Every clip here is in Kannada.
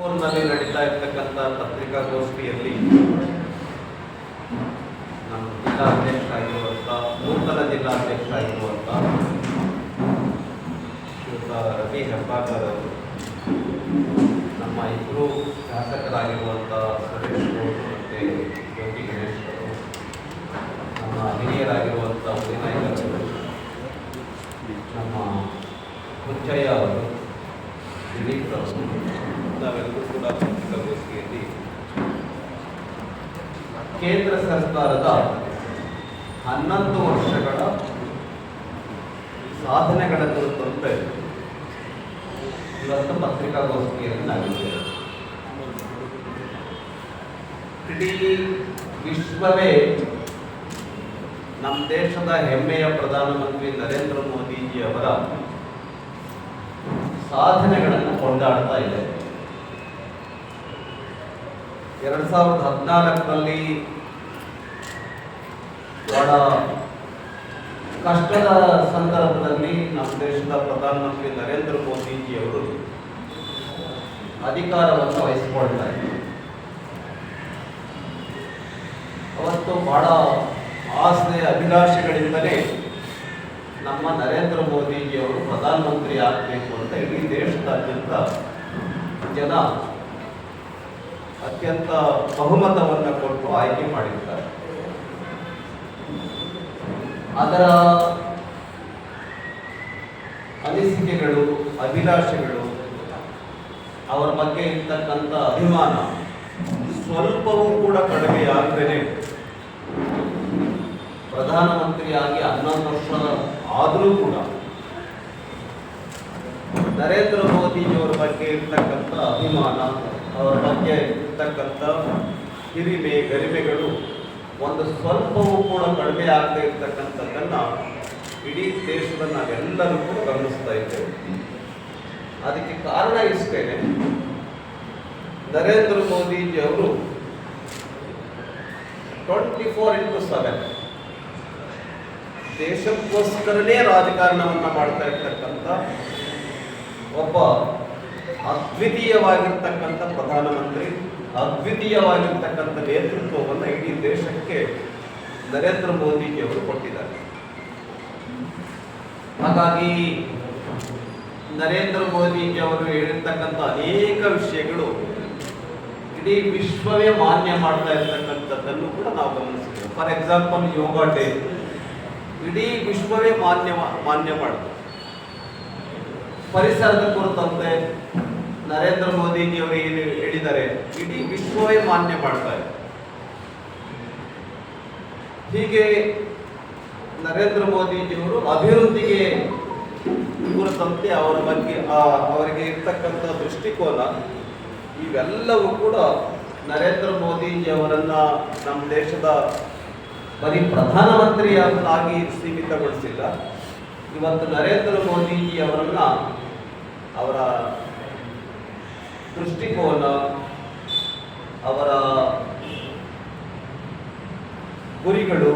ಊರಿನಲ್ಲಿ ನಡೀತಾ ಇರ್ತಕ್ಕಂಥ ಪತ್ರಿಕಾಗೋಷ್ಠಿಯಲ್ಲಿ ನಮ್ಮ ಜಿಲ್ಲಾಧ್ಯಕ್ಷ ಆಗಿರುವಂಥ, ನೂತನ ಜಿಲ್ಲಾಧ್ಯಕ್ಷ ಆಗಿರುವಂಥ ಶ್ರೀಯುತ ರವಿ ಹೆಬ್ಬಾಳ್ಕರ್ ಅವರು, ನಮ್ಮ ಇಬ್ಬರು ಶಾಸಕರಾಗಿರುವಂಥ ಸುರೇಶ್ ಗೌಡ್ ಮತ್ತು ಯೋಗಿ ಗಣೇಶ್ ಅವರು, ನಮ್ಮ ಹಿರಿಯರಾಗಿರುವಂಥ ಉದಯನಾಯ್ಕರ್ ಅವರು, ನಮ್ಮ ಹುಚ್ಚಯ್ಯ ಅವರು, ದಿಲೀಪ್ ಅವರು ನಾವೆಲ್ಲರೂ ಕೂಡ ಪತ್ರಿಕಾಗೋಷ್ಠಿಯಲ್ಲಿ ಕೇಂದ್ರ ಸರ್ಕಾರದ ಹನ್ನೊಂದು ವರ್ಷಗಳ ಸಾಧನೆಗಳ ಕುರಿತಂತೆ ಇವತ್ತು ಪತ್ರಿಕಾಗೋಷ್ಠಿಯಲ್ಲಿ ನಾವಿದ್ದೇವೆ ಇಡೀ ವಿಶ್ವವೇ ನಮ್ಮ ದೇಶದ ಹೆಮ್ಮೆಯ ಪ್ರಧಾನಮಂತ್ರಿ ನರೇಂದ್ರ ಮೋದಿಜಿ ಅವರ ಸಾಧನೆಗಳನ್ನು ಕೊಂಡಾಡ್ತಾ ಇದೆ. ಎರಡ್ ಸಾವಿರದ ಹದಿನಾಲ್ಕರಲ್ಲಿ ಬಹಳ ಕಷ್ಟದ ಸಂದರ್ಭದಲ್ಲಿ ನಮ್ಮ ದೇಶದ ಪ್ರಧಾನಮಂತ್ರಿ ನರೇಂದ್ರ ಮೋದಿಜಿಯವರು ಅಧಿಕಾರವನ್ನು ವಹಿಸಿಕೊಳ್ತಾ ಇದ್ದರು ಅವತ್ತು ಬಹಳ ಆಸೆ ಅಭಿಲಾಷೆಗಳಿಂದಲೇ ನಮ್ಮ ನರೇಂದ್ರ ಮೋದಿಜಿಯವರು ಪ್ರಧಾನಮಂತ್ರಿ ಆಗಬೇಕು ಅಂತ ಇಡೀ ದೇಶದಾದ್ಯಂತ ಜನ ಅತ್ಯಂತ ಬಹುಮತವನ್ನು ಕೊಟ್ಟು ಆಯ್ಕೆ ಮಾಡಿದ್ದಾರೆ. ಅದರ ಅನಿಸಿಕೆಗಳು, ಅಭಿಲಾಷೆಗಳು, ಅವರ ಬಗ್ಗೆ ಇರ್ತಕ್ಕಂಥ ಅಭಿಮಾನ ಸ್ವಲ್ಪವೂ ಕೂಡ ಕಡಿಮೆ ಆಗ್ತೇನೆ ಪ್ರಧಾನಮಂತ್ರಿಯಾಗಿ ಹನ್ನೊಂದು ವರ್ಷ ಆದರೂ ಕೂಡ ನರೇಂದ್ರ ಮೋದಿಜಿಯವರ ಬಗ್ಗೆ ಇರ್ತಕ್ಕಂಥ ಅಭಿಮಾನ ಅವರ ಬಗ್ಗೆ ಇರ್ತಕ್ಕಂಥ ಹಿರಿಮೆ, ಗರಿಮೆಗಳು ಒಂದು ಸ್ವಲ್ಪವೂ ಕೂಡ ಕಡಿಮೆ ಆಗದೆ ಇರ್ತಕ್ಕಂಥದ್ದನ್ನು ಇಡೀ ದೇಶದ ನಾವೆಲ್ಲರೂ ಕೂಡ ಗಮನಿಸ್ತಾ ಇದ್ದೇವೆ. ಅದಕ್ಕೆ ಕಾರಣ ಇಷ್ಟೇನೆ ನರೇಂದ್ರ ಮೋದಿಜಿ ಅವರು ಟ್ವೆಂಟಿ ಫೋರ್ ಇಂಟು ಸೆವೆನ್ ದೇಶಕ್ಕೋಸ್ಕರನೇ ರಾಜಕಾರಣವನ್ನು ಮಾಡ್ತಾ ಇರ್ತಕ್ಕಂಥ ಒಬ್ಬ ಅದ್ವಿತೀಯವಾಗಿರ್ತಕ್ಕಂಥ ಪ್ರಧಾನಮಂತ್ರಿ, ಅದ್ವಿತೀಯವಾಗಿರ್ತಕ್ಕಂಥ ನೇತೃತ್ವವನ್ನು ಇಡೀ ದೇಶಕ್ಕೆ ನರೇಂದ್ರ ಮೋದಿಜಿ ಅವರು ಕೊಟ್ಟಿದ್ದಾರೆ. ಹಾಗಾಗಿ ನರೇಂದ್ರ ಮೋದಿಜಿ ಅವರು ಹೇಳಿರ್ತಕ್ಕಂಥ ಅನೇಕ ವಿಷಯಗಳು ಇಡೀ ವಿಶ್ವವೇ ಮಾನ್ಯ ಮಾಡ್ತಾ ಇರ್ತಕ್ಕಂಥದ್ದನ್ನು ಕೂಡ ನಾವು ಗಮನಿಸಿದ್ದೇವೆ. For example, yoga day. ಇಡೀ ವಿಶ್ವವೇ ಮಾನ್ಯ ಮಾನ್ಯ ಮಾಡಿದೆ ಪರಿಸರದ ಕುರಿತಂತೆ ನರೇಂದ್ರ ಮೋದಿಜಿ ಅವರು ಏನು ಹೇಳಿದ್ದಾರೆ? ಇಡೀ ವಿಶ್ವವೇ ಮಾನ್ಯ ಮಾಡ್ತಾರೆ ಹೀಗೆ ನರೇಂದ್ರ ಮೋದಿಜಿಯವರು ಅಭಿವೃದ್ಧಿಗೆ ಕುರಿತಂತೆ ಅವರ ಬಗ್ಗೆ, ಆ- ಅವರಿಗೆ ಇರ್ತಕ್ಕಂಥ ದೃಷ್ಟಿಕೋನ, ಇವೆಲ್ಲವೂ ಕೂಡ ನರೇಂದ್ರ ಮೋದಿಜಿ ಅವರನ್ನ ನಮ್ಮ ದೇಶದ ಬರೀ ಪ್ರಧಾನಮಂತ್ರಿಯಾಗಿ ಸೀಮಿತಗೊಳಿಸಿಲ್ಲ. ಇವತ್ತು ನರೇಂದ್ರ ಮೋದಿಜಿ ಅವರನ್ನ ಅವರ ದೃಷ್ಟಿಕೋನ ಅವರ ಗುರಿಗಳು,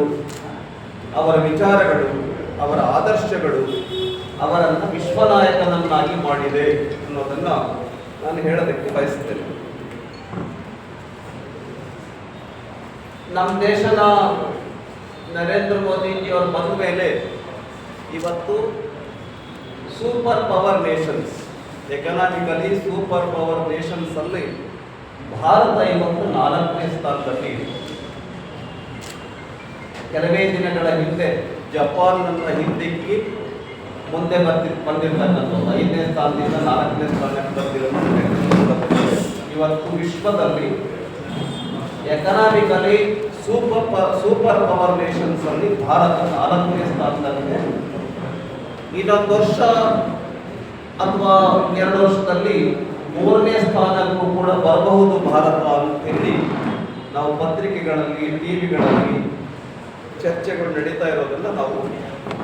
ಅವರ ವಿಚಾರಗಳು, ಅವರ ಆದರ್ಶಗಳು ಅವರನ್ನು ವಿಶ್ವನಾಯಕನನ್ನಾಗಿ ಮಾಡಿದೆ ಅನ್ನೋದನ್ನು ನಾನು ಹೇಳೋದಕ್ಕೆ ಬಯಸುತ್ತೇನೆ ನಮ್ಮ ದೇಶದ ನರೇಂದ್ರ ಮೋದಿಜಿ ಅವರು ಬಂದ ಮೇಲೆ ಇವತ್ತು super power nations economically super power nations ಅಲ್ಲಿ ಭಾರತ ಇವತ್ತು ನಾಲ್ಕನೇ ಸ್ಥಾನದಲ್ಲಿ ಇದೆ. ಕೆಲವೇ ದಿನಗಳ ಹಿಂದೆ ಜಪಾನ್ನನ್ನ ಹಿಂದಿಕ್ಕಿ ಮುಂದೆ ಬರ್ತಿ ಬಂದಿರ್ತಕ್ಕಂಥದ್ದು ಐದನೇ ಸ್ಥಾನದಿಂದ ನಾಲ್ಕನೇ ಸ್ಥಾನಕ್ಕೆ ಬಂದಿರೋದು ಇವತ್ತು ವಿಶ್ವದಲ್ಲಿ ಎಕನಾಮಿಕಲಿ ಸೂಪರ್ ಪ, ಸೂಪರ್ ಪವರ್ ನೇಷನ್ಸ್ ಅಲ್ಲಿ ಭಾರತ ನಾಲ್ಕನೇ ಸ್ಥಾನದಲ್ಲಿದೆ. ಇದೊಂದು ವರ್ಷ ಅಥವಾ ಎರಡು ವರ್ಷದಲ್ಲಿ ಮೂರನೇ ಸ್ಥಾನಕ್ಕೂ ಕೂಡ ಬರಬಹುದು ಭಾರತ ಅಂತ ಹೇಳಿ ನಾವು ಪತ್ರಿಕೆಗಳಲ್ಲಿ, ಟಿವಿಗಳಲ್ಲಿ ಚರ್ಚೆಗಳು ನಡೀತಾ ಇರೋದನ್ನ ನಾವು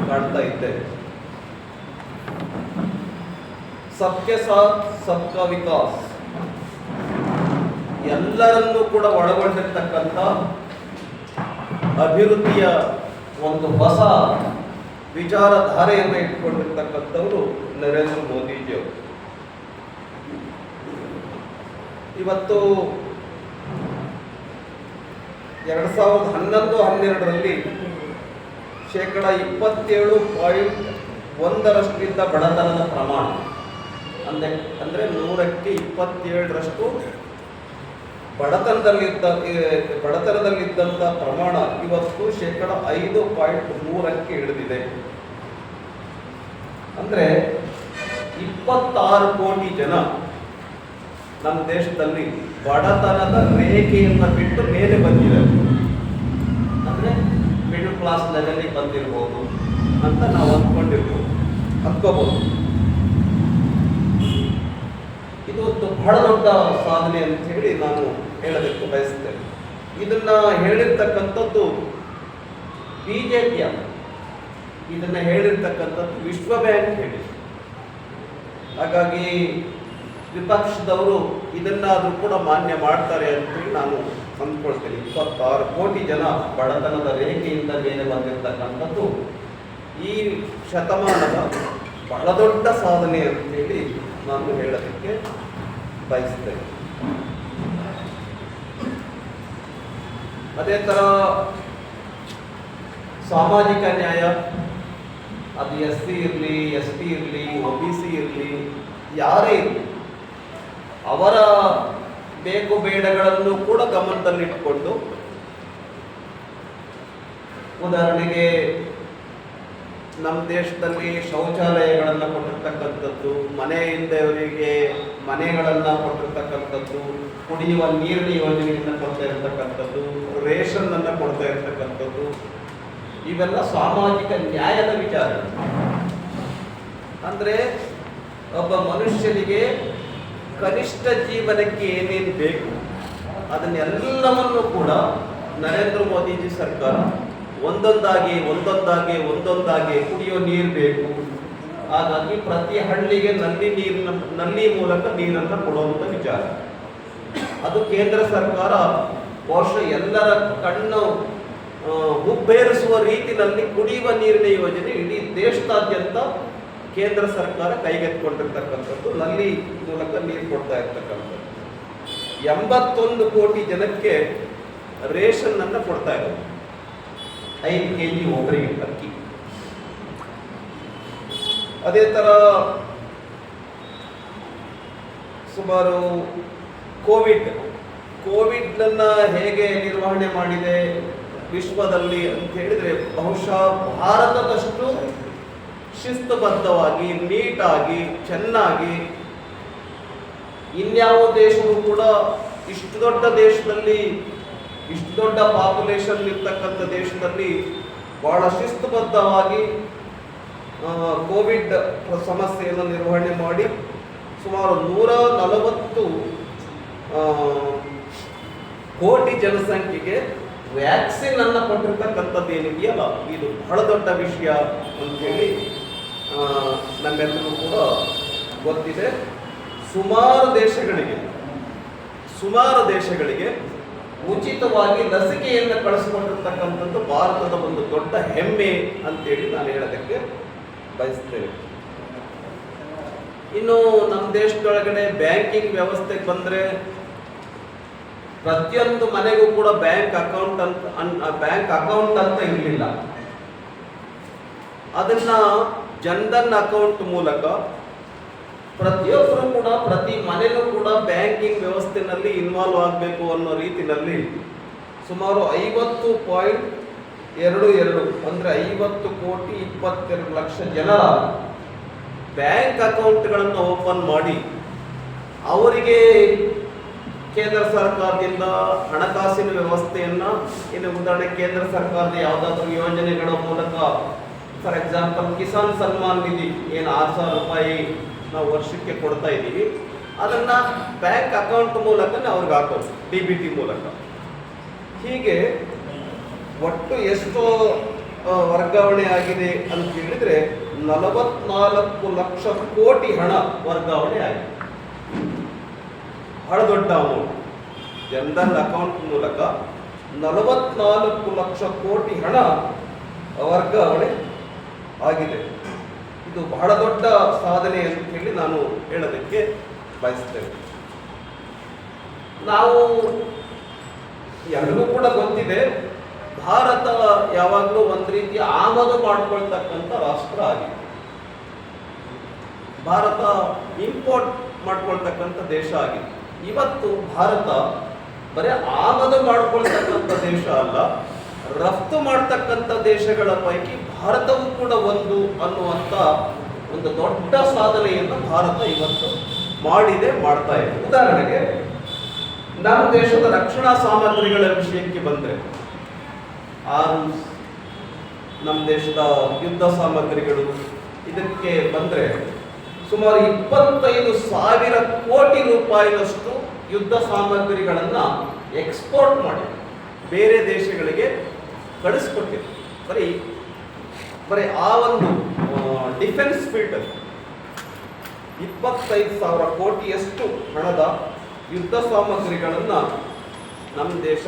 ಕಾಣ್ತಾ ಇದ್ದೇವೆ. ಸತ್ಯ ಸಾತ್ ಸತ್ಕ ವಿಕಾಸ್. ಎಲ್ಲರನ್ನೂ ಕೂಡ ಒಳಗೊಂಡಿರ್ತಕ್ಕಂಥ ಅಭಿವೃದ್ಧಿಯ ಒಂದು ಹೊಸ ವಿಚಾರಧಾರೆಯನ್ನು ಇಟ್ಕೊಂಡಿರ್ತಕ್ಕಂಥವರು ನರೇಂದ್ರ ಮೋದಿಜಿಯವರು. ಇವತ್ತು ಎರಡು ಸಾವಿರದ ಹನ್ನೊಂದು, ಹನ್ನೆರಡರಲ್ಲಿ ಶೇಕಡ ಇಪ್ಪತ್ತೇಳು ಪಾಯಿಂಟ್ ಒಂದರಷ್ಟಿದ್ದ ಬಡತನದ ಪ್ರಮಾಣ, ಅಂದರೆ ಅಂದರೆ ನೂರಕ್ಕೆ ಇಪ್ಪತ್ತೇಳರಷ್ಟು ಬಡತನದಲ್ಲಿದ್ದ ಬಡತನದಲ್ಲಿದ್ದಂಥ ಪ್ರಮಾಣ ಇವತ್ತು ಶೇಕಡ ಐದು ಪಾಯಿಂಟ್ ಮೂರಕ್ಕೆ ಇಳಿದಿದೆ. ಅಂದರೆ ಇಪ್ಪತ್ತಾರು ಕೋಟಿ ಜನ ನಮ್ಮ ದೇಶದಲ್ಲಿ ಬಡತನದ ರೇಖೆಯನ್ನು ಬಿಟ್ಟು ಮೇಲೆ ಬಂದಿದ್ದಾರೆ ಅಂದರೆ ಮಿಡಲ್ ಕ್ಲಾಸ್ ಲೆವೆಲಿಗೆ ಬಂದಿರ್ಬೋದು ಅಂತ ನಾವು ಅಂದ್ಕೊಂಡಿರ್ಬೋದು. ಅಂದ್ಕೋಬೋದು ಇದು ಒಂದು ಬಹಳ ದೊಡ್ಡ ಸಾಧನೆ ಅಂತ ಹೇಳಿ ನಾನು ಹೇಳಲಿಕ್ಕೆ ಬಯಸ್ತೇನೆ. ಇದನ್ನ ಹೇಳಿರ್ತಕ್ಕಂಥದ್ದು ಬಿ ಜೆ ಪಿ ಅಲ್ಲ ಇದನ್ನು ಹೇಳಿರ್ತಕ್ಕಂಥದ್ದು ವಿಶ್ವ ಬ್ಯಾಂಕ್ ಹೇಳಿ. ಹಾಗಾಗಿ ವಿಪಕ್ಷದವರು ಇದನ್ನಾದರೂ ಕೂಡ ಮಾನ್ಯ ಮಾಡ್ತಾರೆ ಅಂತೇಳಿ ನಾನು ಅಂದ್ಕೊಳ್ತೇನೆ. ಇಪ್ಪತ್ತಾರು ಕೋಟಿ ಜನ ಬಡತನದ ರೇಖೆಯಿಂದ ಮೇಲೆ ಬಂದಿರತಕ್ಕಂಥದ್ದು ಈ ಶತಮಾನದ ಬಹಳ ದೊಡ್ಡ ಸಾಧನೆ ಅಂತೇಳಿ ನಾನು ಹೇಳೋದಕ್ಕೆ ಬಯಸ್ತೇನೆ ಅದೇ ಥರ ಸಾಮಾಜಿಕ ನ್ಯಾಯ, ಅದು ಎಸ್ ಸಿ ಇರಲಿ, ಎಸ್ ಟಿ ಇರಲಿ, ಒ ಬಿ ಸಿ ಇರಲಿ, ಯಾರೇ ಇರಲಿ, ಅವರ ಬೇಕು ಬೇಡಗಳನ್ನು ಕೂಡ ಗಮನದಲ್ಲಿಟ್ಟುಕೊಂಡು ಉದಾಹರಣೆಗೆ ನಮ್ಮ ದೇಶದಲ್ಲಿ ಶೌಚಾಲಯಗಳನ್ನು ಕೊಟ್ಟಿರ್ತಕ್ಕಂಥದ್ದು ಮನೆ ಮನೆಗಳನ್ನು ಕೊಟ್ಟಿರ್ತಕ್ಕಂಥದ್ದು, ಕುಡಿಯುವ ನೀರಿನ ಯೋಜನೆಯನ್ನು ಕೊಡ್ತಾ ಇರತಕ್ಕಂಥದ್ದು ರೇಷನ್ ಅನ್ನು ಕೊಡ್ತಾ ಇರತಕ್ಕಂಥದ್ದು, ಇವೆಲ್ಲ ಸಾಮಾಜಿಕ ನ್ಯಾಯದ ವಿಚಾರ. ಅಂದ್ರೆ ಒಬ್ಬ ಮನುಷ್ಯನಿಗೆ ಕನಿಷ್ಠ ಜೀವನಕ್ಕೆ ಏನೇನು ಬೇಕು, ಅದನ್ನೆಲ್ಲವನ್ನು ಕೂಡ ನರೇಂದ್ರ ಮೋದಿಜಿ ಸರ್ಕಾರ ಒಂದೊಂದಾಗಿ ಒಂದೊಂದಾಗಿ ಒಂದೊಂದಾಗಿ ಕುಡಿಯೋ ನೀರು ಬೇಕು. ಹಾಗಾಗಿ ಪ್ರತಿ ಹಳ್ಳಿಗೆ ನಲ್ಲಿ ನೀರಿನ, ನಲ್ಲಿ ಮೂಲಕ ನೀರನ್ನು ಕೊಡುವಂತ ವಿಚಾರ. ಅದು ಕೇಂದ್ರ ಸರ್ಕಾರ ವರ್ಷ ಎಲ್ಲರ ಕಣ್ಣು ಹುಬ್ಬೇರಿಸುವ ರೀತಿಯಲ್ಲಿ ಕುಡಿಯುವ ನೀರಿನ ಯೋಜನೆ ಇಡೀ ದೇಶದಾದ್ಯಂತ ಕೇಂದ್ರ ಸರ್ಕಾರ ಕೈಗೆತ್ತಿಕೊಂಡಿರ್ತಕ್ಕಂಥದ್ದು, ನಲ್ಲಿ ಮೂಲಕ ನೀರು ಕೊಡ್ತಾ ಇರ್ತಕ್ಕಂಥದ್ದು. ಎಂಬತ್ತೊಂದು ಕೋಟಿ ಜನಕ್ಕೆ ರೇಷನ್ ಅನ್ನ ಕೊಡ್ತಾ ಇದ್ದಾರೆ. ಐದು ಕೆ ಜಿ ಒಬ್ಬರಿಗೆ ಅಕ್ಕಿ ಅದೇ ಥರ ಸುಮಾರು ಕೋವಿಡ್, ಕೋವಿಡ್ನನ್ನು ಹೇಗೆ ನಿರ್ವಹಣೆ ಮಾಡಿದೆ ವಿಶ್ವದಲ್ಲಿ ಅಂತ ಹೇಳಿದ್ರೆ ಬಹುಶಃ ಭಾರತದಷ್ಟು ಶಿಸ್ತುಬದ್ಧವಾಗಿ, ನೀಟಾಗಿ, ಚೆನ್ನಾಗಿ ಇನ್ಯಾವ ದೇಶವೂ ಕೂಡ ಇಷ್ಟು ದೊಡ್ಡ ದೇಶದಲ್ಲಿ ಇಷ್ಟು ದೊಡ್ಡ ಪಾಪ್ಯುಲೇಷನ್ ಇರ್ತಕ್ಕಂಥ ದೇಶದಲ್ಲಿ ಬಹಳ ಶಿಸ್ತುಬದ್ಧವಾಗಿ ಕೋವಿಡ್ ಸಮಸ್ಯೆಯನ್ನು ನಿರ್ವಹಣೆ ಮಾಡಿ ಸುಮಾರು ನೂರ ನಲವತ್ತು ಕೋಟಿ ಜನಸಂಖ್ಯೆಗೆ ವ್ಯಾಕ್ಸಿನ್ ಅನ್ನು ಕೊಟ್ಟಿರ್ತಕ್ಕಂಥದ್ದು ಏನಿದೆಯಲ್ಲ ಇದು ಬಹಳ ದೊಡ್ಡ ವಿಷಯ ಅಂತೇಳಿ ನಮ್ಮೆಲ್ಲರಿಗೂ ಕೂಡ ಗೊತ್ತಿದೆ. ಸುಮಾರು ದೇಶಗಳಿಗೆ ಸುಮಾರು ದೇಶಗಳಿಗೆ ಉಚಿತವಾಗಿ ಲಸಿಕೆಯನ್ನು ಕಳಿಸಿಕೊಂಡಿರ್ತಕ್ಕಂಥದ್ದು ಭಾರತದ ಒಂದು ದೊಡ್ಡ ಹೆಮ್ಮೆ ಅಂತೇಳಿ ನಾನು ಹೇಳೋದಕ್ಕೆ ಬಯಸ್ತೇನೆ. ಇನ್ನು ನಮ್ಮ ದೇಶದೊಳಗಡೆ ಬ್ಯಾಂಕಿಂಗ್ ವ್ಯವಸ್ಥೆಗೆ ಬಂದರೆ ಪ್ರತಿಯೊಂದು ಮನೆಗೂ ಕೂಡ ಬ್ಯಾಂಕ್ ಅಕೌಂಟ್ ಅಂತ ಬ್ಯಾಂಕ್ ಅಕೌಂಟ್ ಅಂತ ಇರಲಿಲ್ಲ. ಅದನ್ನ ಜನ್ಧನ್ ಅಕೌಂಟ್ ಮೂಲಕ ಪ್ರತಿಯೊಬ್ಬರು ಕೂಡ, ಪ್ರತಿ ಮನೆಯೂ ಕೂಡ ಬ್ಯಾಂಕಿಂಗ್ ವ್ಯವಸ್ಥೆನಲ್ಲಿ ಇನ್ವಾಲ್ವ್ ಆಗಬೇಕು ಅನ್ನೋ ರೀತಿಯಲ್ಲಿ ಸುಮಾರು ಐವತ್ತು ಪಾಯಿಂಟ್ ಎರಡು ಎರಡು, ಅಂದರೆ ಐವತ್ತು ಕೋಟಿ ಇಪ್ಪತ್ತೆರಡು ಲಕ್ಷ ಜನರ ಬ್ಯಾಂಕ್ ಅಕೌಂಟ್ಗಳನ್ನು ಓಪನ್ ಮಾಡಿ, ಅವರಿಗೆ ಕೇಂದ್ರ ಸರ್ಕಾರದಿಂದ ಹಣಕಾಸಿನ ವ್ಯವಸ್ಥೆಯನ್ನು, ಇನ್ನು ಉದಾಹರಣೆ ಕೇಂದ್ರ ಸರ್ಕಾರದ ಯಾವುದಾದ್ರೂ ಯೋಜನೆಗಳ ಮೂಲಕ ಫಾರ್ ಎಕ್ಸಾಂಪಲ್ ಕಿಸಾನ್ ಸನ್ಮಾನ್ ನಿಧಿ, ಏನು ಆರು ಸಾವಿರ ರೂಪಾಯಿ ನಾವು ವರ್ಷಕ್ಕೆ ಕೊಡ್ತಾ ಇದ್ದೀವಿ. ಅದನ್ನ ಬ್ಯಾಂಕ್ ಅಕೌಂಟ್ ಮೂಲಕ ಅವ್ರಿಗೆ ಹಾಕೋದು ಡಿ ಬಿ ಟಿ ಮೂಲಕ. ಹೀಗೆ ಒಟ್ಟು ಎಷ್ಟು ವರ್ಗಾವಣೆ ಆಗಿದೆ ಅಂತ ಹೇಳಿದ್ರೆ ನಲವತ್ನಾಲ್ಕು ಲಕ್ಷ ಕೋಟಿ ಹಣ ವರ್ಗಾವಣೆ ಆಗಿದೆ. ಬಹಳ ದೊಡ್ಡ ಅಮೌಂಟ್ ಜನರಲ್ ಅಕೌಂಟ್ ಮೂಲಕ ನಲವತ್ನಾಲ್ಕು ಲಕ್ಷ ಕೋಟಿ ಹಣ ವರ್ಗಾವಣೆ ಆಗಿದೆ. ಇದು ಬಹಳ ದೊಡ್ಡ ಸಾಧನೆ ಅಂತ ಹೇಳಿ ನಾನು ಹೇಳೋದಕ್ಕೆ ಬಯಸ್ತೇನೆ ನಾವು ಎಲ್ಲರೂ ಕೂಡ ಗೊತ್ತಿದೆ. ಭಾರತ ಯಾವಾಗಲೂ ಒಂದು ರೀತಿ ಆಮದು ಮಾಡ್ಕೊಳ್ತಕ್ಕಂಥ ರಾಷ್ಟ್ರ ಆಗಿದೆ. ಭಾರತ ಇಂಪೋರ್ಟ್ ಮಾಡ್ಕೊಳ್ತಕ್ಕಂಥ ದೇಶ ಆಗಿದೆ. ಇವತ್ತು ಭಾರತ ಬರೀ ಆಮದು ಮಾಡ್ಕೊಳ್ತಕ್ಕಂಥ ದೇಶ ಅಲ್ಲ ರಫ್ತು ಮಾಡ್ತಕ್ಕಂಥ ದೇಶಗಳ ಪೈಕಿ ಭಾರತವೂ ಕೂಡ ಒಂದು ಅನ್ನುವಂಥ ಒಂದು ದೊಡ್ಡ ಸಾಧನೆಯನ್ನು ಭಾರತ ಇವತ್ತು ಮಾಡಿದೆ, ಮಾಡ್ತಾ ಇದೆ. ಉದಾಹರಣೆಗೆ, ನಮ್ಮ ದೇಶದ ರಕ್ಷಣಾ ಸಾಮಗ್ರಿಗಳ ವಿಷಯಕ್ಕೆ ಬಂದರೆ ಆರ್ಮ್ಸ್ ನಮ್ಮ ದೇಶದ ಯುದ್ಧ ಸಾಮಗ್ರಿಗಳು, ಇದಕ್ಕೆ ಬಂದರೆ ಸುಮಾರು ಇಪ್ಪತ್ತೈದು ಸಾವಿರ ಕೋಟಿ ರೂಪಾಯಿನಷ್ಟು ಯುದ್ಧ ಸಾಮಗ್ರಿಗಳನ್ನು ಎಕ್ಸ್ಪೋರ್ಟ್ ಮಾಡಿ ಬೇರೆ ದೇಶಗಳಿಗೆ ಕಳಿಸ್ಕೊಟ್ಟಿದೆ. ಬರೀ ಬರೀ ಆ ಒಂದು ಡಿಫೆನ್ಸ್ ಫೀಲ್ಡ್ ಇಪ್ಪತ್ತೈದು ಸಾವಿರ ಕೋಟಿಯಷ್ಟು ಹಣದ ಯುದ್ಧ ಸಾಮಗ್ರಿಗಳನ್ನು ನಮ್ಮ ದೇಶ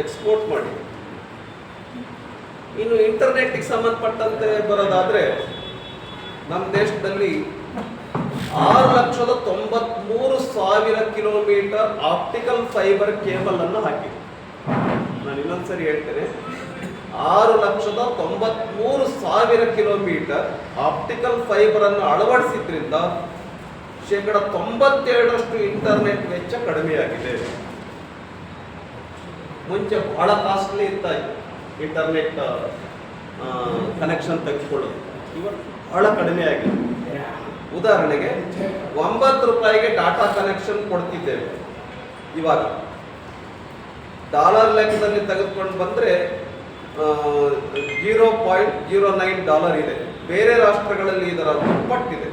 ಎಕ್ಸ್ಪೋರ್ಟ್ ಮಾಡಿ ಇನ್ನು ಇಂಟರ್ನೆಟ್ಗೆ ಸಂಬಂಧಪಟ್ಟಂತೆ ಬರೋದಾದರೆ ನಮ್ಮ ದೇಶದಲ್ಲಿ ಆರು ಲಕ್ಷದ ತೊಂಬತ್ಮೂರು ಸಾವಿರ ಕಿಲೋಮೀಟರ್ ಆಪ್ಟಿಕಲ್ ಫೈಬರ್ ಕೇಬಲ್ ಅನ್ನು ಹಾಕಿದೆ. ನಾನು ಇನ್ನೊಂದ್ಸರಿ ಹೇಳ್ತೇನೆ. ಆರು ಲಕ್ಷದ ತೊಂಬತ್ಮೂರು ಸಾವಿರ ಕಿಲೋಮೀಟರ್ ಆಪ್ಟಿಕಲ್ ಫೈಬರ್ ಅನ್ನು ಅಳವಡಿಸಿದ್ರಿಂದ ಶೇಕಡ ತೊಂಬತ್ತೆರಡರಷ್ಟು ಇಂಟರ್ನೆಟ್ ವೆಚ್ಚ ಕಡಿಮೆಯಾಗಿದೆ. ಮುಂಚೆ ಬಹಳ ಕಾಸ್ಟ್ಲಿ ಇತ್ತು ಇಂಟರ್ನೆಟ್ ಕನೆಕ್ಷನ್ ತೆಗೆದುಕೊಳ್ಳೋದು. ಇವತ್ತು ಬಹಳ ಕಡಿಮೆ ಆಗಿದೆ. ಉದಾಹರಣೆಗೆ ಒಂಬತ್ತು ರೂಪಾಯಿಗೆ ಡಾಟಾ ಕನೆಕ್ಷನ್ ಕೊಡ್ತಿದ್ದೇವೆ. ಇವಾಗ ಡಾಲರ್ ಲೆಕ್ಕದಲ್ಲಿ ತೆಗೆದುಕೊಂಡು ಬಂದರೆ zero point zero nine dollar ಇದೆ. ಬೇರೆ ರಾಷ್ಟ್ರಗಳಲ್ಲಿ ಇದರ ದುಪ್ಪಟ್ಟಿದೆ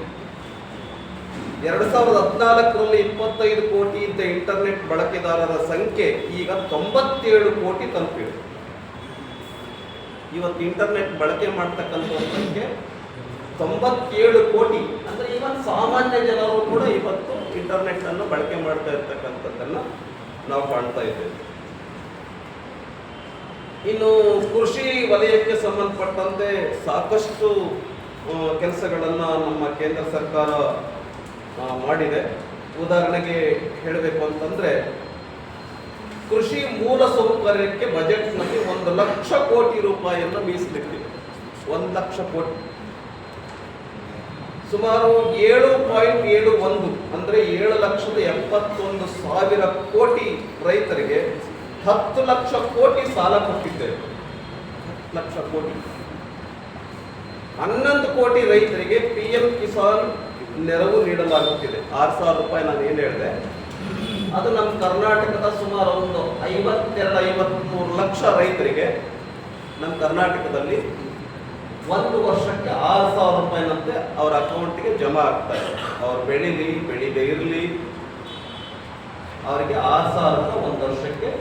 ಎರಡು ಸಾವಿರದ ಹದಿನಾಲ್ಕರಲ್ಲಿ ಇಪ್ಪತ್ತೈದು ಕೋಟಿ ಇದ್ದ ಇಂಟರ್ನೆಟ್ ಬಳಕೆದಾರರ ಸಂಖ್ಯೆ ಈಗ ತೊಂಬತ್ತೇಳು ಕೋಟಿ ತಲುಪಿದೆ. ಇವತ್ತು ಇಂಟರ್ನೆಟ್ ಬಳಕೆ ಮಾಡ್ತಕ್ಕಂಥ ಸಂಖ್ಯೆ ತೊಂಬತ್ತೇಳು ಕೋಟಿ. ಅಂದರೆ ಇವತ್ತು ಸಾಮಾನ್ಯ ಜನರು ಕೂಡ ಇವತ್ತು ಇಂಟರ್ನೆಟ್ ಅನ್ನು ಬಳಕೆ ಮಾಡ್ತಾ ಇರ್ತಕ್ಕಂಥದ್ದನ್ನು ನಾವು ಕಾಣ್ತಾ ಇದ್ದೇವೆ. ಇನ್ನು ಕೃಷಿ ವಲಯಕ್ಕೆ ಸಂಬಂಧಪಟ್ಟಂತೆ ಸಾಕಷ್ಟು ಕೆಲಸಗಳನ್ನು ನಮ್ಮ ಕೇಂದ್ರ ಸರ್ಕಾರ ಮಾಡಿದೆ. ಉದಾಹರಣೆಗೆ ಹೇಳಬೇಕು ಅಂತಂದ್ರೆ, ಕೃಷಿ ಮೂಲ ಸೌಕರ್ಯಕ್ಕೆ ಬಜೆಟ್ನಲ್ಲಿ ಒಂದು ಲಕ್ಷ ಕೋಟಿ ರೂಪಾಯಿಯನ್ನು ಮೀಸಲಿಟ್ಟಿದೆ. ಒಂದು ಲಕ್ಷ ಕೋಟಿ. ಸುಮಾರು ಏಳು ಪಾಯಿಂಟ್ ಏಳು ಒಂದು, ಅಂದ್ರೆ ಏಳು ಲಕ್ಷದ ಎಪ್ಪತ್ತೊಂದು ಸಾವಿರ ಕೋಟಿ ರೈತರಿಗೆ ಹತ್ತು ಲಕ್ಷ ಕೋಟಿ ಸಾಲ ಕೊಟ್ಟಿದ್ದೇವೆ ಹತ್ತು ಲಕ್ಷ ಕೋಟಿ. ಹನ್ನೊಂದು ಕೋಟಿ ರೈತರಿಗೆ ಪಿ ಎಂ ಕಿಸಾನ್ ನೆರವು ನೀಡಲಾಗುತ್ತಿದೆ. ಆರು ಸಾವಿರ ರೂಪಾಯಿ ನಾನು ಏನು ಹೇಳಿದೆ? ಅದು ನಮ್ಮ ಕರ್ನಾಟಕದ ಸುಮಾರು ಒಂದು ಐವತ್ತೆರಡು, ಐವತ್ಮೂರು ಲಕ್ಷ ರೈತರಿಗೆ ನಮ್ಮ ಕರ್ನಾಟಕದಲ್ಲಿ ಒಂದು ವರ್ಷಕ್ಕೆ ಆರು ಸಾವಿರ ರೂಪಾಯಿನಂತೆ ಅವರ ಅಕೌಂಟಿಗೆ ಜಮಾ ಆಗ್ತಾ ಇದೆ. ಅವ್ರು ಬೆಳೀಲಿ, ಬೆಳಿದೇ ಇರಲಿ. ಅವರಿಗೆ ಆರು ಸಾವಿರ ರೂಪಾಯಿ ಒಂದು ವರ್ಷಕ್ಕೆ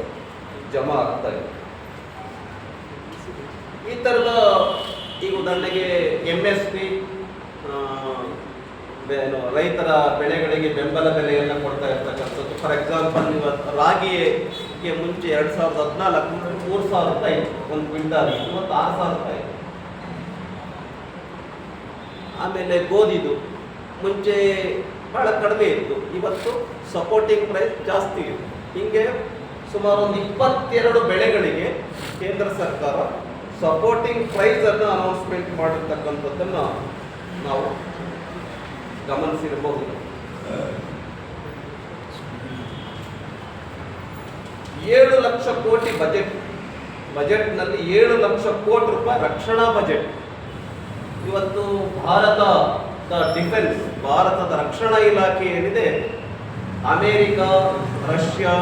ಜಮಾ ಆಗ್ತಾ ಇದೆ. ಈ ಥರದ ಈಗ ಉದಾಹರಣೆಗೆ ಎಂ ಎಸ್ ಪಿ ರೈತರ ಬೆಳೆಗಳಿಗೆ ಬೆಂಬಲ ಬೆಲೆಯನ್ನು ಕೊಡ್ತಾ ಇರ್ತಕ್ಕಂಥದ್ದು. ಫಾರ್ ಎಕ್ಸಾಂಪಲ್ ಇವತ್ತು ರಾಗಿಗೆ ಮುಂಚೆ ಎರಡು ಸಾವಿರದ ಹದಿನಾಲ್ಕು, ಮೂರು ಸಾವಿರ ರೂಪಾಯಿ ಒಂದು ಕ್ವಿಂಟಾಲ್ ಇವತ್ತು ಆರು ಸಾವಿರ ರೂಪಾಯಿ. ಆಮೇಲೆ ಗೋಧಿದು, ಮುಂಚೆ ಬಹಳ ಕಡಿಮೆ ಇತ್ತು. ಇವತ್ತು ಸಪೋರ್ಟಿಂಗ್ ಪ್ರೈಸ್ ಜಾಸ್ತಿ ಇದೆ. ಹೀಗೆ ಸುಮಾರು ಒಂದು ಇಪ್ಪತ್ತೆರಡು ಬೆಳೆಗಳಿಗೆ ಕೇಂದ್ರ ಸರ್ಕಾರ ಸಪೋರ್ಟಿಂಗ್ ಪ್ರೈಸ್ ಅನ್ನು ಅನೌನ್ಸ್ಮೆಂಟ್ ಮಾಡಿರ್ತಕ್ಕಂಥದ್ದನ್ನು ನಾವು ಗಮನಿಸಿರಬಹುದು. ಏಳು ಲಕ್ಷ ಕೋಟಿ ಬಜೆಟ್ ಬಜೆಟ್ನಲ್ಲಿ ಏಳು ಲಕ್ಷ ಕೋಟಿ ರೂಪಾಯಿ ರಕ್ಷಣಾ ಬಜೆಟ್ ಇವತ್ತು ಭಾರತದ ಡಿಫೆನ್ಸ್ ಭಾರತದ ರಕ್ಷಣಾ ಇಲಾಖೆ ಏನಿದೆ? ಅಮೇರಿಕ, ರಷ್ಯಾ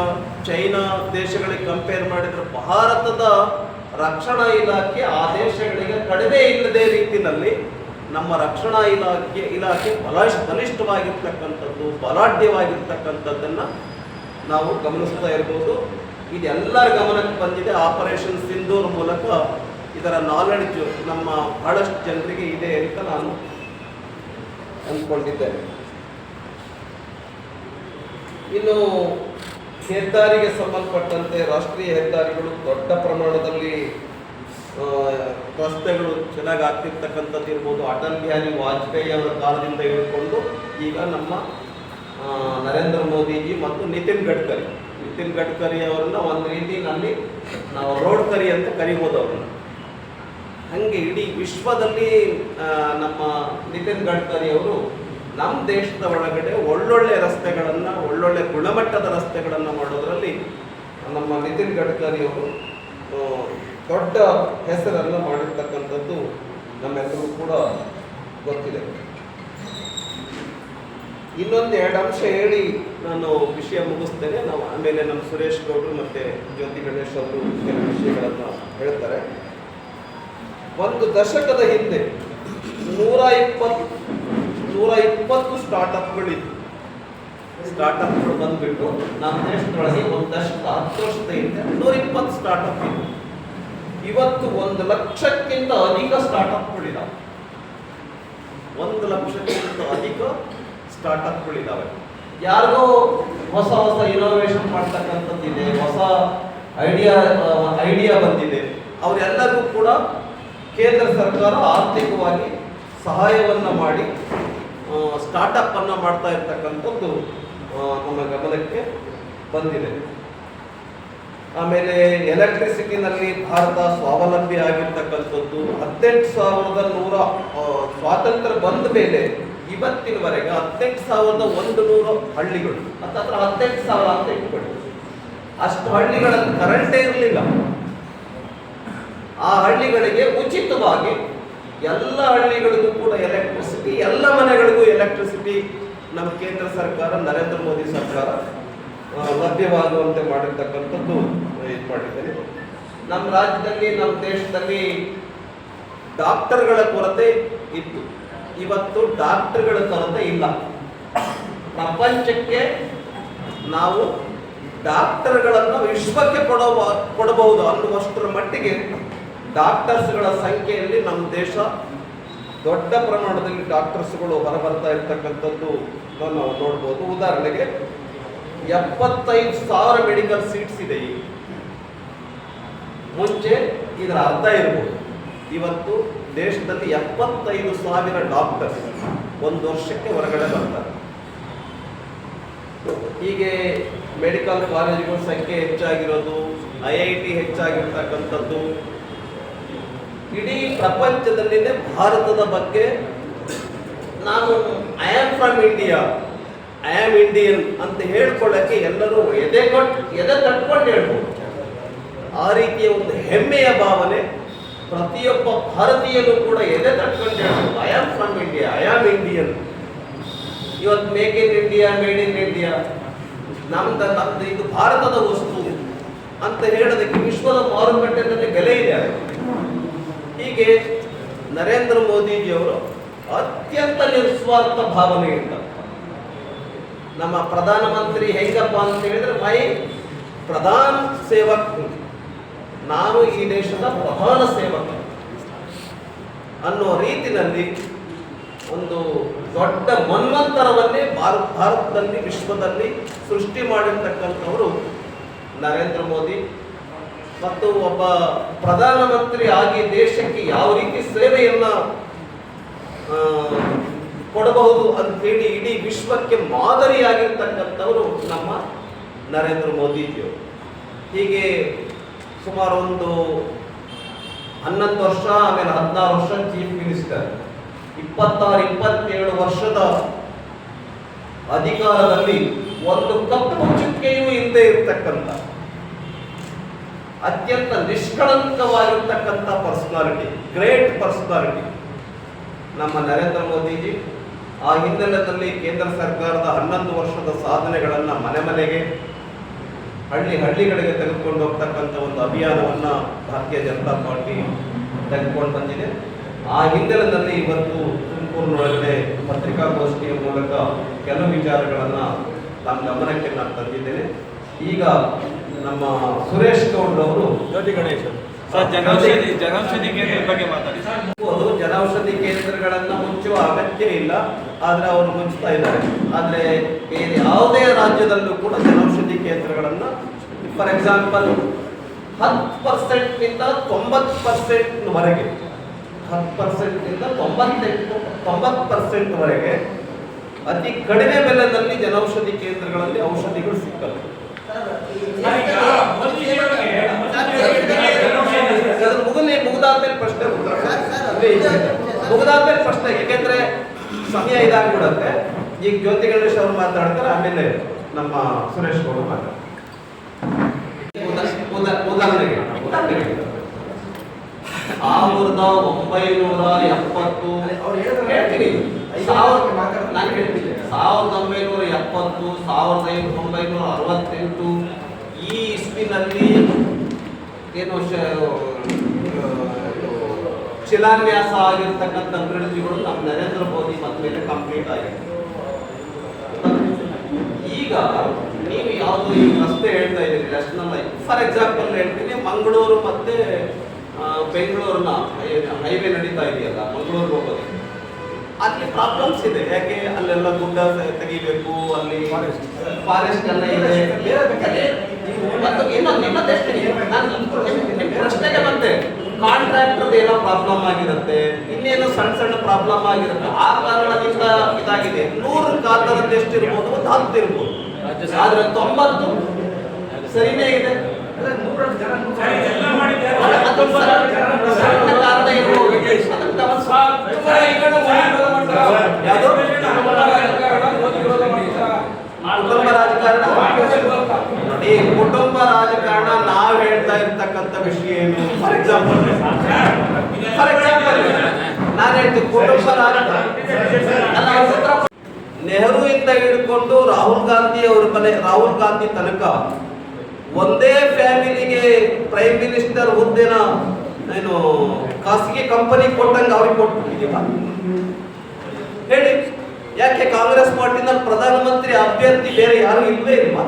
ಚೈನಾ ದೇಶಗಳಿಗೆ ಕಂಪೇರ್ ಮಾಡಿದ್ರೆ ಭಾರತದ ರಕ್ಷಣಾ ಇಲಾಖೆ ಆ ದೇಶಗಳಿಗೆ ಕಡಿಮೆ ಇಲ್ಲದೆ ರೀತಿಯಲ್ಲಿ ನಮ್ಮ ರಕ್ಷಣಾ ಇಲಾಖೆ ಇಲಾಖೆ ಬಲ ಬಲಿಷ್ಠವಾಗಿರ್ತಕ್ಕಂಥದ್ದು, ಬಲಾಢ್ಯವಾಗಿರ್ತಕ್ಕಂಥದ್ದನ್ನು ನಾವು ಗಮನಿಸ್ತಾ ಇರ್ಬೋದು. ಇದೆಲ್ಲರ ಗಮನಕ್ಕೆ ಬಂದಿದೆ. ಆಪರೇಷನ್ ಸಿಂಧೂರ್ ಮೂಲಕ ಇದರ ನಾಲೆಡ್ಜ್ ನಮ್ಮ ಬಹಳಷ್ಟು ಜನರಿಗೆ ಇದೆ ಅಂತ ನಾನು ಅಂದ್ಕೊಂಡಿದ್ದೇನೆ. ಇನ್ನು ಹೆದ್ದಾರಿಗೆ ಸಂಬಂಧಪಟ್ಟಂತೆ ರಾಷ್ಟ್ರೀಯ ಹೆದ್ದಾರಿಗಳು ದೊಡ್ಡ ಪ್ರಮಾಣದಲ್ಲಿ ರಸ್ತೆಗಳು ಚೆನ್ನಾಗಿ ಆಗ್ತಿರ್ತಕ್ಕಂಥದ್ದು ಇರ್ಬೋದು. ಅಟಲ್ ಬಿಹಾರಿ ವಾಜಪೇಯಿ ಅವರ ಕಾಲದಿಂದ ಹಿಡ್ಕೊಂಡು ಈಗ ನಮ್ಮ ನರೇಂದ್ರ ಮೋದಿಜಿ ಮತ್ತು ನಿತಿನ್ ಗಡ್ಕರಿ. ನಿತಿನ್ ಗಡ್ಕರಿ ಅವರನ್ನ ಒಂದು ರೀತಿಯಲ್ಲಿ ನಾವು ರೋಡ್ ಕರಿ ಅಂತ ಕರಿಬೋದು ಅವ್ರನ್ನ. ಹಂಗೆ ಇಡೀ ವಿಶ್ವದಲ್ಲಿ ನಮ್ಮ ನಿತಿನ್ ಗಡ್ಕರಿ ಅವರು ನಮ್ಮ ದೇಶದ ಒಳಗಡೆ ಒಳ್ಳೊಳ್ಳೆ ರಸ್ತೆಗಳನ್ನು, ಒಳ್ಳೊಳ್ಳೆ ಗುಣಮಟ್ಟದ ರಸ್ತೆಗಳನ್ನು ಮಾಡೋದರಲ್ಲಿ ನಮ್ಮ ನಿತಿನ್ ಗಡ್ಕರಿ ಅವರು ದೊಡ್ಡ ಹೆಸರನ್ನು ಮಾಡಿರ್ತಕ್ಕಂಥದ್ದು ನಮ್ಮೆಲ್ಲರೂ ಕೂಡ ಗೊತ್ತಿದೆ. ಇನ್ನೊಂದು ಎರಡು ಅಂಶ ಹೇಳಿ ನಾನು ವಿಷಯ ಮುಗಿಸ್ತೇನೆ. ನಾವು ಆಮೇಲೆ ನಮ್ಮ ಸುರೇಶ್ ಗೌಡ್ರು ಮತ್ತು ಜ್ಯೋತಿ ಗಣೇಶ್ ಅವರು ಕೆಲವು ವಿಷಯಗಳನ್ನು ಹೇಳ್ತಾರೆ. ಒಂದು ದಶಕದ ಹಿಂದೆ ನೂರ ಇಪ್ಪತ್ತು ನೂರ ಇಪ್ಪತ್ತು ಸ್ಟಾರ್ಟಪ್ಗಳಿತ್ತು ಸ್ಟಾರ್ಟಪ್ಗಳು ಬಂದ್ಬಿಟ್ಟು ನಮ್ಮ ದೇಶದೊಳಗೆ ಒಂದಷ್ಟು ಹತ್ತು ವರ್ಷದ ಹಿಂದೆ ನೂರ ಇಪ್ಪತ್ತು ಸ್ಟಾರ್ಟಪ್ ಇತ್ತು ಇವತ್ತು ಒಂದು ಲಕ್ಷಕ್ಕಿಂತ ಅಧಿಕ ಸ್ಟಾರ್ಟಪ್ಗಳಿದಾವೆ ಒಂದು ಲಕ್ಷಕ್ಕಿಂತ ಅಧಿಕ ಸ್ಟಾರ್ಟಪ್ಗಳಿದ್ದಾವೆ ಯಾರಿಗೋ ಹೊಸ ಹೊಸ ಇನೋವೇಷನ್ ಮಾಡ್ತಕ್ಕಂಥದ್ದಿದೆ ಹೊಸ ಐಡಿಯಾ ಐಡಿಯಾ ಬಂದಿದೆ. ಅವರೆಲ್ಲರಿಗೂ ಕೂಡ ಕೇಂದ್ರ ಸರ್ಕಾರ ಆರ್ಥಿಕವಾಗಿ ಸಹಾಯವನ್ನು ಮಾಡಿ ಸ್ಟಾರ್ಟಪ್ ಅನ್ನು ಮಾಡ್ತಾ ಇರ್ತಕ್ಕಂಥದ್ದು ನಮ್ಮ ಗಮನಕ್ಕೆ ಬಂದಿದೆ. ಆಮೇಲೆ ಎಲೆಕ್ಟ್ರಿಸಿಟಿನಲ್ಲಿ ಭಾರತ ಸ್ವಾವಲಂಬಿ ಆಗಿರ್ತಕ್ಕಂಥದ್ದು, ಹದಿನೆಂಟು ಸಾವಿರದ ನೂರ ಸ್ವಾತಂತ್ರ್ಯ ಬಂದ ಮೇಲೆ ಇವತ್ತಿನವರೆಗೆ ಹದಿನೆಂಟು ಸಾವಿರದ ಒಂದು ನೂರ ಹಳ್ಳಿಗಳು. ಹತ್ತತ್ರ ಹದಿನೆಂಟು ಸಾವಿರ ಅಂತ ಇಟ್ಕೊಳ್ಳಿ. ಅಷ್ಟು ಹಳ್ಳಿಗಳಲ್ಲಿ ಕರೆಂಟೇ ಇರಲಿಲ್ಲ. ಆ ಹಳ್ಳಿಗಳಿಗೆ ಉಚಿತವಾಗಿ ಎಲ್ಲ ಹಳ್ಳಿಗಳಿಗೂ ಕೂಡ ಎಲೆಕ್ಟ್ರಿಸಿಟಿ ಎಲ್ಲ ಮನೆಗಳಿಗೂ ಎಲೆಕ್ಟ್ರಿಸಿಟಿ ನಮ್ಮ ಕೇಂದ್ರ ಸರ್ಕಾರ, ನರೇಂದ್ರ ಮೋದಿ ಸರ್ಕಾರ ಲಭ್ಯವಾಗುವಂತೆ ಮಾಡಿರ್ತಕ್ಕಂಥದ್ದು ಇದು ಮಾಡಿದ್ದೇನೆ. ನಮ್ಮ ರಾಜ್ಯದಲ್ಲಿ, ನಮ್ಮ ದೇಶದಲ್ಲಿ ಡಾಕ್ಟರ್ಗಳ ಕೊರತೆ ಇತ್ತು. ಇವತ್ತು ಡಾಕ್ಟರ್ಗಳ ಕೊರತೆ ಇಲ್ಲ. ಪ್ರಪಂಚಕ್ಕೆ ನಾವು ಡಾಕ್ಟರ್ಗಳನ್ನು ವಿಶ್ವಕ್ಕೆ ಕೊಡಬಹುದು ಅನ್ನುವಷ್ಟರ ಮಟ್ಟಿಗೆ ಡಾಕ್ಟರ್ಸ್ಗಳ ಸಂಖ್ಯೆಯಲ್ಲಿ ನಮ್ಮ ದೇಶ ದೊಡ್ಡ ಪ್ರಮಾಣದಲ್ಲಿ ಡಾಕ್ಟರ್ಸ್ಗಳು ಹೊರಬರ್ತಾ ಇರ್ತಕ್ಕಂಥದ್ದು ನಾವು ನೋಡ್ಬೋದು. ಉದಾಹರಣೆಗೆ ಎಪ್ಪತ್ತೈದು ಸಾವಿರ ಮೆಡಿಕಲ್ ಸೀಟ್ಸ್ ಇದೆ ಮುಂಚೆ ಇದರ ಅರ್ಧ ಇರ್ಬೋದು. ಇವತ್ತು ದೇಶದಲ್ಲಿ ಎಪ್ಪತ್ತೈದು ಸಾವಿರ ಡಾಕ್ಟರ್ಸ್ ಒಂದು ವರ್ಷಕ್ಕೆ ಹೊರಗಡೆ ಬರ್ತಾರೆ. ಹೀಗೆ ಮೆಡಿಕಲ್ ಕಾಲೇಜುಗಳ ಸಂಖ್ಯೆ ಹೆಚ್ಚಾಗಿರೋದು, ಐ ಐ ಟಿ ಹೆಚ್ಚಾಗಿರ್ತಕ್ಕಂಥದ್ದು ಇಡೀ ಪ್ರಪಂಚದಲ್ಲಿನೇ ಭಾರತದ ಬಗ್ಗೆ ನಾನು I am from India I am Indian ಅಂತ ಹೇಳ್ಕೊಳ್ಳಕ್ಕೆ ಎಲ್ಲರೂ ಎದೆ ಕೊಟ್ಟು, ಎದೆ ತಟ್ಕೊಂಡು ಹೇಳ್ಬೋದು. ಆ ರೀತಿಯ ಒಂದು ಹೆಮ್ಮೆಯ ಭಾವನೆ ಪ್ರತಿಯೊಬ್ಬ ಭಾರತೀಯನು ಕೂಡ ಎದೆ ತಟ್ಕೊಂಡು ಹೇಳ್ಬೋದು. I am from India I am Indian ಇವತ್ತು make in India made in India ನಮ್ದು ನಮ್ದು ಇದು ಭಾರತದ ವಸ್ತು ಅಂತ ಹೇಳೋದಕ್ಕೆ ವಿಶ್ವದ ಮಾರುಕಟ್ಟೆಯಲ್ಲಿ ಬೆಲೆ ಇದೆ. ಹೀಗೆ ನರೇಂದ್ರ ಮೋದಿಜಿಯವರು ಅತ್ಯಂತ ನಿಸ್ವಾರ್ಥ ಭಾವನೆಯಿಂದ ನಮ್ಮ ಪ್ರಧಾನಮಂತ್ರಿ ಹೆಂಗಪ್ಪ ಅಂತ ಹೇಳಿದ್ರೆ, ಮೈ ಪ್ರಧಾನ ಸೇವಕ್ ನಾನು ಈ ದೇಶದ ಪ್ರಧಾನ ಸೇವಕ ಅನ್ನೋ ರೀತಿನಲ್ಲಿ ಒಂದು ದೊಡ್ಡ ಮನ್ವಂತರವನ್ನೇ ಭಾರತ, ಭಾರತದಲ್ಲಿ, ವಿಶ್ವದಲ್ಲಿ ಸೃಷ್ಟಿ ಮಾಡಿರ್ತಕ್ಕಂಥವರು ನರೇಂದ್ರ ಮೋದಿ. ಮತ್ತು ಒಬ್ಬ ಪ್ರಧಾನಮಂತ್ರಿ ಆಗಿ ದೇಶಕ್ಕೆ ಯಾವ ರೀತಿ ಸೇವೆಯನ್ನ ಕೊಡಬಹುದು ಅಂತ ಹೇಳಿ ಇಡೀ ವಿಶ್ವಕ್ಕೆ ಮಾದರಿಯಾಗಿರ್ತಕ್ಕಂಥವರು ನಮ್ಮ ನರೇಂದ್ರ ಮೋದಿಜಿಯವರು. ಹೀಗೆ ಸುಮಾರು ಒಂದು ಹನ್ನೊಂದು ವರ್ಷ, ಆಮೇಲೆ ಹದಿನಾರು ವರ್ಷ ಚೀಫ್ ಮಿನಿಸ್ಟರ್. ಇಪ್ಪತ್ತಾರು, ಇಪ್ಪತ್ತೇಳು ವರ್ಷದ ಅಧಿಕಾರದಲ್ಲಿ ಒಂದು ಕಪ್ಪು ಚುಕ್ಕೆಯೂ ಇಲ್ಲದೆ ಇರ್ತಕ್ಕಂಥ ಅತ್ಯಂತ ನಿಷ್ಕಳಂಕವಾಗಿರ್ತಕ್ಕಂಥ ಪರ್ಸ್ನಾಲಿಟಿ ಗ್ರೇಟ್ ಪರ್ಸ್ನಾಲಿಟಿ ನಮ್ಮ ನರೇಂದ್ರ ಮೋದಿಜಿ, ಆ ಹಿನ್ನೆಲೆಯಲ್ಲಿ ಕೇಂದ್ರ ಸರ್ಕಾರದ ಹನ್ನೊಂದು ವರ್ಷದ ಸಾಧನೆಗಳನ್ನು ಮನೆ ಮನೆಗೆ, ಹಳ್ಳಿ ಹಳ್ಳಿಗಳಿಗೆ ತೆಗೆದುಕೊಂಡು ಹೋಗ್ತಕ್ಕಂಥ ಒಂದು ಅಭಿಯಾನವನ್ನು ಭಾರತೀಯ ಜನತಾ ಪಾರ್ಟಿ ತೆಗೆದುಕೊಂಡು ಬಂದಿದೆ. ಆ ಹಿನ್ನೆಲೆಯಲ್ಲಿ ಇವತ್ತು ತುಮಕೂರಿನೊಳಗಡೆ ಪತ್ರಿಕಾಗೋಷ್ಠಿಯ ಮೂಲಕ ಕೆಲವು ವಿಚಾರಗಳನ್ನು ನಮ್ಮ ಗಮನಕ್ಕೆ ನಾನು ತಂದಿದ್ದೇನೆ. ಈಗ ನಮ್ಮ ಸುರೇಶ್ ಗೌಡ್ರವರು ಜ್ಯೋತಿ ಗಣೇಶ್ ಸರ್ ಜನೌಷಧಿ ಜನೌಷಧಿ ಕೇಂದ್ರದ ಬಗ್ಗೆ ಮಾತಾಡಿ. ಅದು ಜನೌಷಧಿ ಕೇಂದ್ರಗಳನ್ನು ಮುಚ್ಚುವ ಅಗತ್ಯ ಇಲ್ಲ ಆದ್ರೆ ಅವರು ಮುಚ್ಚುತ್ತಾ ಇದ್ದಾರೆ. ಆದರೆ ಬೇರೆ ಯಾವುದೇ ರಾಜ್ಯದಲ್ಲೂ ಕೂಡ ಜನೌಷಧಿ ಕೇಂದ್ರಗಳನ್ನು ಫಾರ್ ಎಕ್ಸಾಂಪಲ್ ಹತ್ತು ಪರ್ಸೆಂಟ್ನಿಂದ ತೊಂಬತ್ತು ಪರ್ಸೆಂಟ್ವರೆಗೆ ಹತ್ತು ಪರ್ಸೆಂಟ್ನಿಂದ ತೊಂಬತ್ತೆಂಟು ತೊಂಬತ್ತು ಪರ್ಸೆಂಟ್ವರೆಗೆ ಅತಿ ಕಡಿಮೆ ಬೆಲೆಯಲ್ಲಿ ಜನೌಷಧಿ ಕೇಂದ್ರಗಳಲ್ಲಿ ಔಷಧಿಗಳು ಸಿಕ್ಕಲ್ಲ. ಅದು ಮುಗ್ದಾದ್ಮೇಲೆ ಪ್ರಶ್ನೆ ಉತ್ತರ ಮುಗಿದಾದ್ಮೇಲೆ ಪ್ರಶ್ನೆ ಯಾಕೆಂದ್ರೆ ಸಮಯ ಇದಾಗ್ಬಿಡತ್ತೆ. ಈಗ ಜ್ಯೋತಿ ಗಣೇಶ್ ಅವ್ರು ಮಾತಾಡ್ತಾರೆ ಆಮೇಲೆ ನಮ್ಮ ಸುರೇಶ್ ಗೌಡ ಮಾತಾಡ್ತಾರೆ. ಉದಾ- ಉದಾ- ಉದಾಹರಣೆಗೆ. ಉದಾಹರಣೆಗೆ. ಸಾವಿರದ ಒಂಬೈನೂರ ಎಪ್ಪತ್ತು ಹೇಳ್ತೀನಿ. ಸಾವಿರ ನಾನು ಹೇಳ್ತೀನಿ. ಸಾವಿರದ ಒಂಬೈನೂರ ಎಪ್ಪತ್ತು, ಸಾವಿರದ ಐದು- ಒಂಬೈನೂರ ಅರವತ್ತೆಂಟು ಈ ಇಸ್ವಿನಲ್ಲಿ ಏನು ಶಿಲಾನ್ಯಾಸ ಆಗಿರ್ತಕ್ಕಂಥ ಅಭಿವೃದ್ಧಿಗಳು ನಮ್ಮ ನರೇಂದ್ರ ಮೋದಿ ಮೇಲೆ ಕಂಪ್ಲೀಟ್ ಆಗಿದೆ. ಈಗ ನೀವು ಯಾವುದು ಈ ರಸ್ತೆ ಹೇಳ್ತಾ ಇದ್ದೀರಿ ನ್ಯಾಷನಲ್ ಫಾರ್ ಎಕ್ಸಾಂಪಲ್ ಹೇಳ್ತೀನಿ, ಮಂಗಳೂರು ಮತ್ತೆ ಬೆಂಗಳೂರಿನ ಹೈವೇ ನಡೀತಾ ಇದೆಯಲ್ಲ, ಮಂಗಳೂರು ಹೋಗೋದು ಅಲ್ಲಿ ಪ್ರಾಬ್ಲಮ್ಸ್ ಇದೆ. ಯಾಕೆ? ಅಲ್ಲೆಲ್ಲ ಗುಡ್ಡ ತೆಗಿಬೇಕು ಅಲ್ಲಿ ಫಾರೆಸ್ಟ್ ಎಲ್ಲ ಇದೆ. ಬೇರೆ ಬೇಕಾದ್ರೆ ಮತ್ತು ಇನ್ನೊಂದು ಇನ್ನೊಂದು ಹೇಳ್ತೀನಿ ನಾನು ಪ್ರಶ್ನೆಗೆ ಬಂದೆ. ಕಾಂಟ್ರಾಕ್ಟರ್ ಏನೋ ಪ್ರಾಬ್ಲಮ್ ಆಗಿರುತ್ತೆ. ಇನ್ನೇನೋ ಸಣ್ಣ ಸಣ್ಣ ಪ್ರಾಬ್ಲಮ್ ಆಗಿರುತ್ತೆ. ಆ ಕಾರಣದಿಂದ ಇದಾಗಿದೆ. ನೂರು ಕಾಲದಲ್ಲಿ ಎಷ್ಟಿರ್ಬೋದು? ಒಂದು ಹತ್ತು ಇರ್ಬೋದು. ಆದ್ರೆ ತೊಂಬತ್ತು ಸರಿನೇ ಇದೆ. ಸಣ್ಣ ಕಾರಣ ಇರ್ಬೋದು. ಕುಟುಂಬ ರಾಜಕಾರಣ? ನೋಡಿ ಕುಟುಂಬ ರಾಜಕಾರಣ ನಾವು ಹೇಳ್ತಾ ಇರ್ತಕ್ಕಂಥ ವಿಷಯ ಏನು? ಫಾರ್ ಎಕ್ಸಾಂಪಲ್ ಫಾರ್ ಎಕ್ಸಾಂಪಲ್ ನಾನು ಹೇಳ್ತೀನಿ, ಕುಟುಂಬ ರಾಜಕಾರಣ. ನೆಹರು ಇಂದ ಹಿಡ್ಕೊಂಡು ರಾಹುಲ್ ಗಾಂಧಿ ಅವ್ರ ಮನೆ, ರಾಹುಲ್ ಗಾಂಧಿ ತನಕ ಒಂದೇ ಫ್ಯಾಮಿಲಿಗೆ ಪ್ರೈಮ್ ಮಿನಿಸ್ಟರ್ ಹುದ್ದೆನ ಏನು ಖಾಸಗಿ ಕಂಪನಿ ಕೊಟ್ಟಂಗೆ ಅವ್ರಿಗೆ ಕೊಟ್ಬಿಟ್ಟಿದ್ದೀವ ಹೇಳಿ ಯಾಕೆ ಕಾಂಗ್ರೆಸ್ ಪಾರ್ಟಿನಲ್ಲಿ ಪ್ರಧಾನಮಂತ್ರಿ ಅಭ್ಯರ್ಥಿ ಬೇರೆ ಯಾರು ಇಲ್ವೇ ಇಲ್ವಾ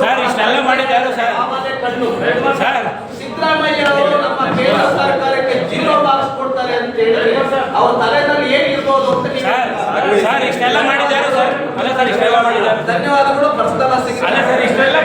ಸರ್, ಇಷ್ಟೆಲ್ಲ ಮಾಡಿದ್ದಾರೆ ಸರ್? ಸರ್. ಸಿದ್ದರಾಮಯ್ಯ ಅವರು ನಮ್ಮ ಕೇಂದ್ರ ಸರ್ಕಾರಕ್ಕೆ ಜೀರೋ ಕೊಡ್ತಾರೆ ಅಂತ ಹೇಳಿ ಅವ್ರ ತಲೆನಲ್ಲಿ ಏನಿರ್ಬೋದು ಅಂತ ಧನ್ಯವಾದಗಳು ಸರ್ ಇಷ್ಟೆಲ್ಲ